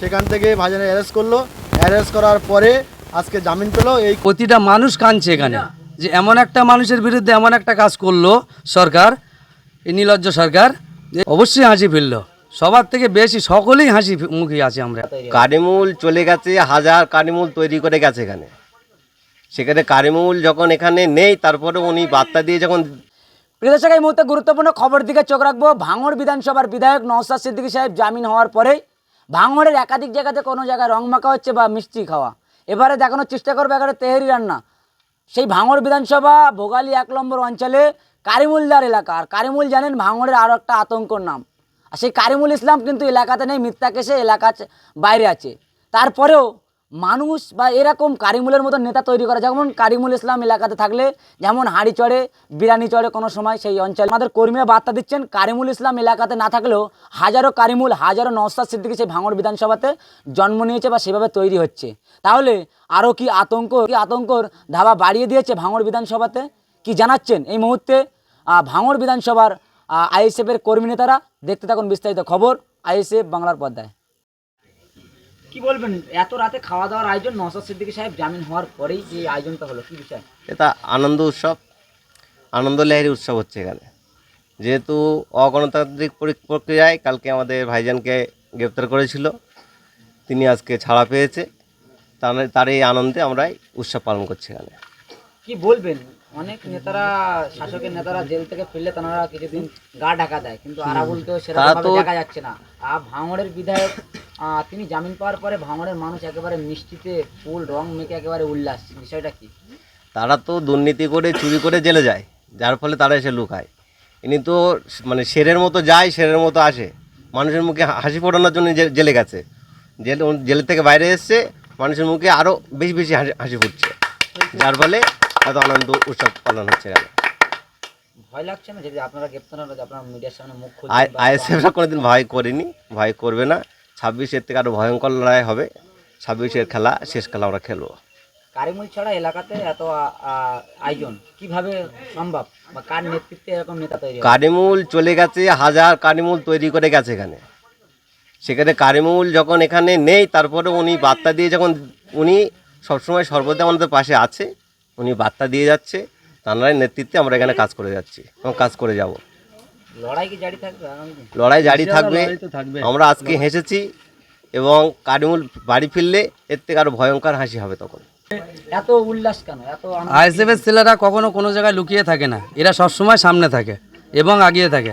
সেখান থেকে ভাইজানের অ্যারেস্ট করল। অ্যারেস্ট করার পরে আজকে জামিন পেল। এই প্রতিটা মানুষ কাঁদছে এখানে যে এমন একটা মানুষের বিরুদ্ধে এমন একটা কাজ করল সরকার এই নির্লজ্জ সরকার যে অবশ্যই হাসি ফেলল সবার থেকে বেশি সকলেই হাসি মুখী আছে আমরা। কারিমুল চলে গেছে হাজার কারিমুল তৈরি করে গেছে এখানে। সেখানে কারিমুল যখন এখানে নেই তারপরে উনি বার্তা দিয়ে যখন প্রিয় দর্শক এই মুহূর্তে গুরুত্বপূর্ণ খবর দিকে চোখ রাখব। ভাঙড় বিধানসভার বিধায়ক নওসাদ সিদ্দিকী সাহেব জামিন হওয়ার পরেই ভাঙড়ের একাধিক জায়গাতে কোনো জায়গায় রং মাখা হচ্ছে বা মিষ্টি খাওয়া। এবারে দেখানোর চেষ্টা করবে একেবারে তেহেরি রান্না। সেই ভাঙড় বিধানসভা ভোগালী এক নম্বর অঞ্চলে কারিমুলদার এলাকা। আর কারিমুল জানেন ভাঙড়ের আরও একটা আতঙ্কর নাম। আর সেই কারিমুল ইসলাম কিন্তু এলাকাতে নেই, মিথ্যা কেসে এলাকা বাইরে আছে। তারপরেও মানুষ বা এরকম কারিমুলের মতো নেতা তৈরি করা। যেমন কারিমুল ইসলাম এলাকাতে থাকলে, যেমন হাঁড়ি চড়ে, বিরানি চড়ে কোনো সময় সেই অঞ্চলে। আমাদের কর্মীরা বার্তা দিচ্ছেন, কারিমুল ইসলাম এলাকাতে না থাকলেও হাজারো কারিমুল, হাজারো নওসাদ সিদ্দিকি সেই ভাঙড় বিধানসভাতে জন্ম নিয়েছে বা সেভাবে তৈরি হচ্ছে। তাহলে আরও কি আতঙ্ক, কি আতঙ্কর ধাবা বাড়িয়ে দিয়েছে ভাঙড় বিধানসভাতে? কি জানাচ্ছেন? এই মুহূর্তে ভাঙড় বিধানসভার আইএসএফের কর্মী নেতারা, দেখতে থাকুন বিস্তারিত খবর, আইএসএফ বাংলার পর্দায়। কি বলবেন? এত রাতে খাওয়া দাওয়ার আয়োজন নওসাদ সিদ্দিকী সাহেব জামিন হওয়ার পরেই যে আয়োজনটা হলো কি বিষয়? এটা আনন্দ উৎসব। আনন্দ লেহারি উৎসব হচ্ছে এখানে। যেহেতু অগণতান্ত্রিক প্রক্রিয়ায় কালকে আমাদের ভাইজানকে গ্রেপ্তার করেছিল। তিনি আজকে ছাড়া পেয়েছে। তার তার এই আনন্দে আমরা উৎসব পালন করছি এখানে। কি বলবেন? অনেক নেতারা শাসকের নেতারা জেল থেকে ফিরলে তারা কিছুদিন গা ঢাকা দেয় কিন্তু সেরকম তো- দেখা যাচ্ছে না। আর ভাঙড়ের বিধায়ক তিনি জামিন পাওয়ার পরে ভাঙড়ের মানুষ একেবারে মিষ্টিতে ফুল রং মেখে একেবারে উল্লাস। বিষয়টা কি? তারা তো দুর্নীতি করে চুরি করে জেলে যায় যার ফলে তারা এসে লুকায়। ইনি তো মানে শেরের মতো যায় শেরের মতো আসে। মানুষের মুখে হাসি ফোটানোর জন্য জেলে গেছে। জেলে জেলের থেকে বাইরে এসছে মানুষের মুখে আরও বেশি বেশি হাসি হাসি ফুটছে। যার ফলে এত আনন্দ উৎসব পালন হচ্ছে ভয় লাগছে না? যদি আপনারা গ্রেপ্তার আপনার মিডিয়ার সামনে মুখ আই খুলছেন আইএসএফরা কোনোদিন ভয় করেনি ভয় করবে না। ছাব্বিশের থেকে আরও ভয়ঙ্কর লড়াই হবে। ছাব্বিশের খেলা শেষ খেলা আমরা খেলব। কারিমুল ছাড়া এলাকাতে এত আয়োজন কীভাবে সম্ভব? বা কার নেতৃত্বে এরকম নেতা তৈরি কারিমুল চলে গেছে হাজার কারিমুল তৈরি করে গেছে এখানে। সেখানে কারিমুল যখন এখানে নেই তারপরে উনি বার্তা দিয়ে যখন উনি সবসময় সর্বদা আমাদের পাশে আছে উনি বার্তা দিয়ে যাচ্ছে তার নেতৃত্বে আমরা এখানে কাজ করে যাচ্ছি এবং কাজ করে যাব। লড়াই জারি থাকবে। আমরা আজকে হেসেছি এবং কারিমুল বাড়ি ফিরলে এর থেকে আরও ভয়ঙ্কর হাসি হবে তখন। এত উল্লাস কেন? এত আনন্দ? আইএসএফের ছেলেরা কখনো কোনো জায়গায় লুকিয়ে থাকে না। এরা সবসময় সামনে থাকে এবং আগিয়ে থাকে।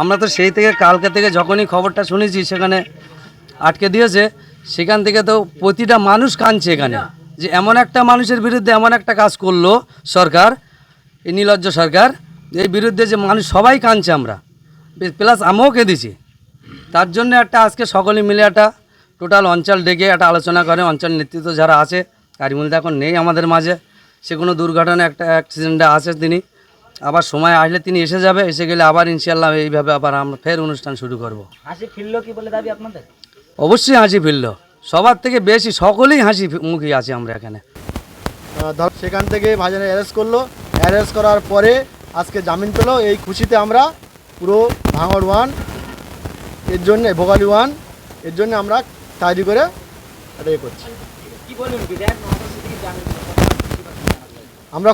আমরা তো সেই থেকে কালকে থেকে যখনই খবরটা শুনেছি সেখানে আটকে দিয়েছে সেখান থেকে তো প্রতিটা মানুষ কাঁদছে এখানে যে এমন একটা মানুষের বিরুদ্ধে এমন একটা কাজ করল সরকার এই নির্লজ্জ সরকার। এই বিরুদ্ধে যে মানুষ সবাই কাঁদছে আমরা। প্লাস আমিও কেঁদেছি। তার জন্য একটা আজকে সকলে মিলে একটা টোটাল অঞ্চল ডেকে একটা আলোচনা করে অঞ্চল নেতৃত্ব যারা আছে কারিমুলদা এখন নেই আমাদের মাঝে। সে কোনো দুর্ঘটনা একটা অ্যাক্সিডেন্টে আছে তিনি। আবার সময় আসলে তিনি এসে যাবে এসে গেলে আবার ইনশাল্লাহ এইভাবে আবার আমরা ফের অনুষ্ঠান শুরু করব। হাসি ফিরলো কি বলে দাবি আপনাদের? অবশ্যই হাসি ফিরল। সবার থেকে বেশি সকলেই হাসি মুখী আছে আমরা এখানে। ধর সেখান থেকে ভাইজানের অ্যারেস্ট করল। অ্যারেস্ট করার পরে আজকে জামিন পেল। এই খুশিতে আমরা পুরো ভাঙড় ওয়ানের জন্য ভোগালী ওয়ানের জন্য আমরা তৈরি করে এটা ইয়ে করছি? আমরা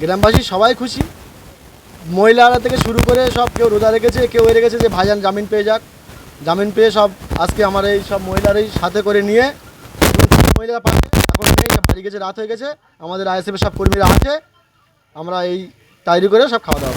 গ্রামবাসী সবাই খুশি। মহিলারা থেকে শুরু করে সব কেউ রোজা রেখেছে কেউ এ রেখেছে যে ভাইজান জামিন পেয়ে যাক। জামিন পেয়ে সব আজকে আমার এই সব মহিলারই সাথে করে নিয়ে মহিলারা পাবে এখন বাড়ি গেছে, রাত হয়ে গেছে। আমাদের আইএসএফের সব কর্মীরা আছে। আমরা এই তৈরি করে সব খাওয়া দাওয়া।